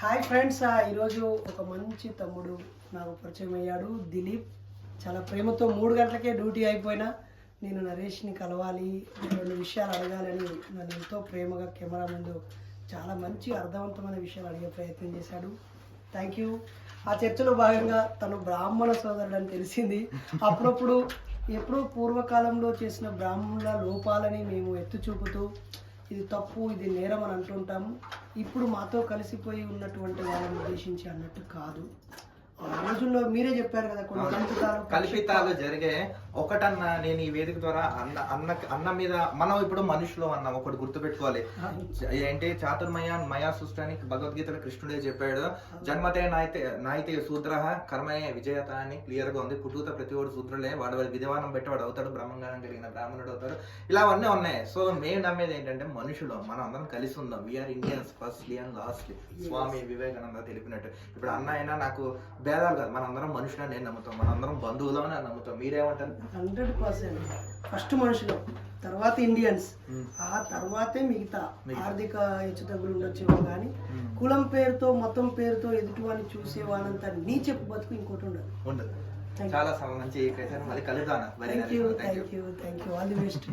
Hi friends ఆ, ఈరోజు ఒక మంచి తమ్ముడు నాకు పరిచయం అయ్యాడు దిలీప్. చాలా ప్రేమతో మూడు గంటలకే డ్యూటీ అయిపోయినా నేను నరేష్ని కలవాలి రెండు విషయాలు అడగాలని నన్ను ఎంతో ప్రేమగా కెమెరా ముందు చాలా మంచి అర్థవంతమైన విషయాలు అడిగే ప్రయత్నం చేశాడు. థ్యాంక్ యూ ఆ చర్చలో భాగంగా తను బ్రాహ్మణ సోదరుడు అని తెలిసింది. అప్పుడప్పుడు ఎప్పుడో పూర్వకాలంలో చేసిన బ్రాహ్మణుల లోపాలని మేము ఎత్తు చూపుతూ ఇది తప్పు ఇది నేరం అని అంటుంటాము ఇప్పుడు మాతో కలిసిపోయి ఉన్నటువంటి వాళ్ళని ఉద్దేశించి అన్నట్టు కాదు. రోజుల్లో మీరే చెప్పారు కదా కొన్ని కల్పితాలు కల్పితాలు జరిగే ఒకటన్నా నేను ఈ వేదిక ద్వారా అన్న అన్న అన్న మీద మనం ఇప్పుడు మనుషులు అన్నాం ఒకటి గుర్తుపెట్టుకోవాలి. ఏంటి? చాతుర్మయ మయా సృష్టి అని భగవద్గీతలో కృష్ణుడే చెప్పాడు. జన్మతే నాయితే నాయితే శూద్ర కర్మయే విజయత అని క్లియర్గా ఉంది. పుట్టుత ప్రతి వాడు శూద్రులే వాడు వాడి విధివానం పెట్టి వాడు అవుతాడు బ్రహ్మంగానం కలిగిన బ్రాహ్మణుడు అవుతాడు. ఇలా అవన్నీ ఉన్నాయి. సో మేము నమ్మేది ఏంటంటే మనుషులు మనం అందరం కలిసి ఉందాం. We are Indians firstly and lastly Swami Vivekananda తెలిపినట్టు. ఇప్పుడు అన్న అయినా నాకు భేదాలు కాదు. మనందరం మనుషులని నేను నమ్ముతాం. మనందరం బంధువులు అని నమ్ముతాం. మీరేమంటారు? Hundred percent. ఫస్ట్ మనుషులు తర్వాత ఇండియన్స్. ఆ తర్వాతే మిగతా. ఆర్థిక హెచ్చుతగ్గులు ఉండొచ్చేమో కానీ. కులం పేరుతో మతం పేరుతో ఎదుటివాడిని చూసే వాళ్ళంతా నీ చెప్పు బతుకు ఇంకోటి ఉండదు. ఉండదు. చాలా మంచి మళ్ళీ కలుద్దాం very thank you thank you thank you all the best